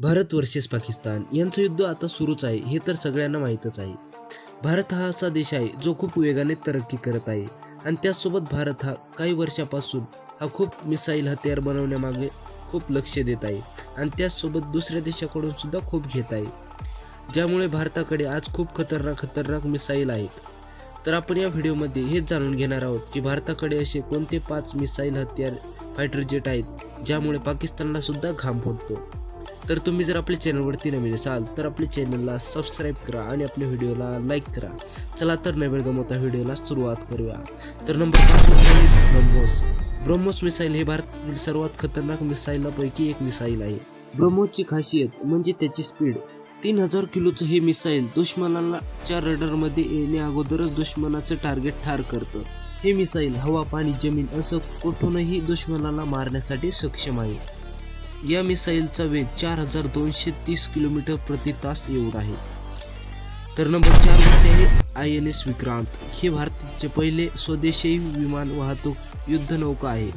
Bharat versus Pakistan यांचं युद्ध आता सुरूच आहे हे तर सगळ्यांना माहीतच आहे. भारत हा असा देश आहे जो खूप वेगाने तरक्की करत आहे. आणि त्याचसोबत भारत हा काही वर्षापासून हा खूप मिसाईल हत्यार बनवण्यामागे खूप लक्ष देत आहे. आणि त्याचसोबत दुसऱ्या देशाकडून सुद्धा खूप घेत आहे. ज्यामुळे भारताकडे आज खूप खतरनाक खतरनाक मिसाईल आहेत. तर आपण या व्हिडिओमध्ये हेच जाणून घेणार आहोत की भारताकडे असे कोणते पाच मिसाईल हत्यार फायटर जेट आहेत ज्यामुळे पाकिस्तानला सुद्धा घाम फोडतो तर तुम्ही जर आपल्या चॅनलवरती नवीन असाल तर आपल्या चॅनलला सबस्क्राईब करा आणि आपल्या व्हिडिओला लाईक करा. चला तर नवीन गमवता व्हिडिओला सुरुवात करूया. तर नंबर ब्रह्मोस. ब्रह्मोस मिसाईल हे भारतातील सर्वात खतरनाक मिसाईलपैकी एक मिसाईल आहे. ब्रह्मोसची खासियत म्हणजे त्याची स्पीड तीन हजार किलोचं हे मिसाईल दुश्मनाला रडरमध्ये रडारमध्ये अगोदरच दुश्मनाचं टार्गेट ठार करतं. हे मिसाईल हवा पाणी जमीन असं कुठूनही दुश्मनाला मारण्यासाठी सक्षम आहे. या मिसाईलचा वेग चार हजार दोनशे तीस किलोमीटर प्रति तास एवढा आहे. तर नंबर चारमध्ये आहे आय एन एस विक्रांत. हे भारताचे पहिले स्वदेशी विमान वाहतूक युद्धनौका आहे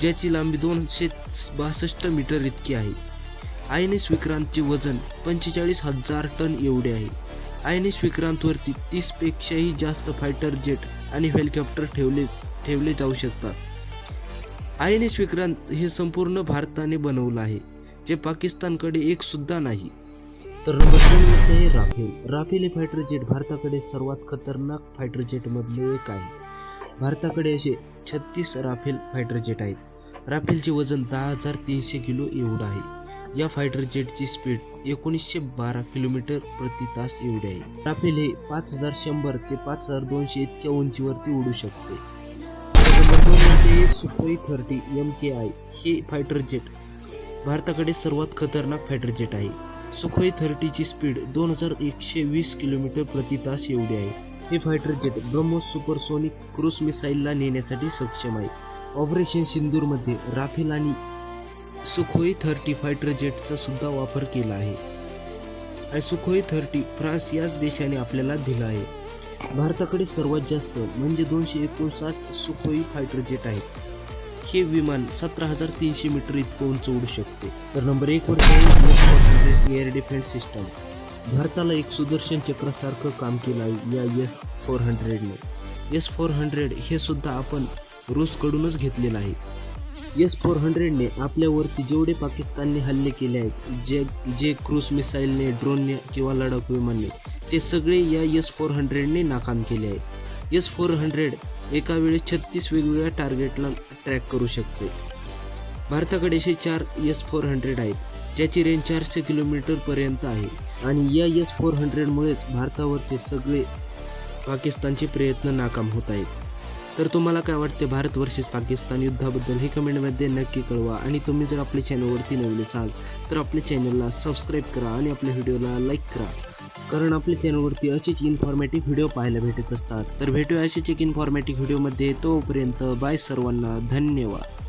ज्याची लांबी दोनशे बासष्ट मीटर इतकी आहे. आय एन एस विक्रांतचे वजन पंचेचाळीस हजार टन एवढे आहे. आय एन एस विक्रांतवरती तीसपेक्षाही जास्त फायटर जेट आणि हेलिकॉप्टर ठेवले ठेवले जाऊ शकतात. आय एन एस विक्रांत हे संपूर्ण भारताने बनवलं आहे जे पाकिस्तानकडे एक सुद्धा नाही. तर नंबर आहे राफेल. राफेल हे फायटर जेट भारताकडे सर्वात खतरनाक फायटर जेटमधले एक आहे. भारताकडे असे छत्तीस राफेल फायटर जेट आहेत. राफेलचे वजन दहा हजार तीनशे किलो एवढं आहे. या फायटर जेटची स्पीड एकोणीसशे बारा किलोमीटर प्रति तास एवढी आहे. राफेल हे पाच हजार शंभर ते पाच हजार दोनशे इतक्या उंचीवरती उडू शकते. हे Sukhoi thirty M K I हे फायटर जेट भारताकडे सर्वात खतरनाक फायटर जेट आहे. सुखोई थर्टीची स्पीड दोन हजार एकशे वीस किलोमीटर प्रति तास एवढी आहे. हे fighter jet BrahMos supersonic cruise मिसाईलला नेण्यासाठी सक्षम आहे. ऑपरेशन सिंदूरमध्ये राफेल आणि सुखोई थर्टी फायटर जेटचा सुद्धा वापर केला आहे. आणि सुखोई थर्टी फ्रान्स याच देशाने आपल्याला दिला आहे. भारताकडे सर्वात जास्त म्हणजे दोनशे एकोणसाठ सुखोई फायटर जेट आहेत. हे विमान सतरा हजार तीनशे मीटर इतकं उंच उडू शकते. तर नंबर एकवर एअर डिफेन्स सिस्टम भारताला एक सुदर्शन चक्रासारखं काम केलं आहे या एस फोर हंड्रेडने एस फोर हंड्रेड हे सुद्धा आपण रूसकडूनच घेतलेलं आहे. एस फोर हंड्रेडने आपल्यावरती जेवढे पाकिस्तानने हल्ले केले आहेत जे जे क्रूज मिसाईलने ड्रोनने किंवा लढाऊ विमानने ते सगळे या एस फोर हंड्रेडने नाकाम केले आहे एस फोर हंड्रेड एका वेळेस छत्तीस वेगवेगळ्या टार्गेटला ट्रॅक करू शकते. भारताकडे असे चार एस फोर हंड्रेड आहेत ज्याची रेंज चारशे किलोमीटरपर्यंत आहे. आणि या एस फोर हंड्रेडमुळेच भारतावरचे सगळे पाकिस्तानचे प्रयत्न नाकाम होत आहेत. तर तुम्हाला काय वाटते भारत वर्सेस पाकिस्तान युद्धाबद्दल हे कमेंटमध्ये नक्की कळवा. आणि तुम्ही जर आपल्या चॅनलवरती नवीन असाल तर आपल्या चॅनलला सबस्क्राईब करा आणि आपल्या व्हिडिओला लाईक करा. कारण आपल्या चॅनलवरती अशीच इन्फॉर्मेटिव्ह व्हिडिओ पाहायला भेटत असतात. तर भेटूया अशीच एक इन्फॉर्मेटिव्ह व्हिडिओमध्ये तोपर्यंत बाय सर्वांना धन्यवाद.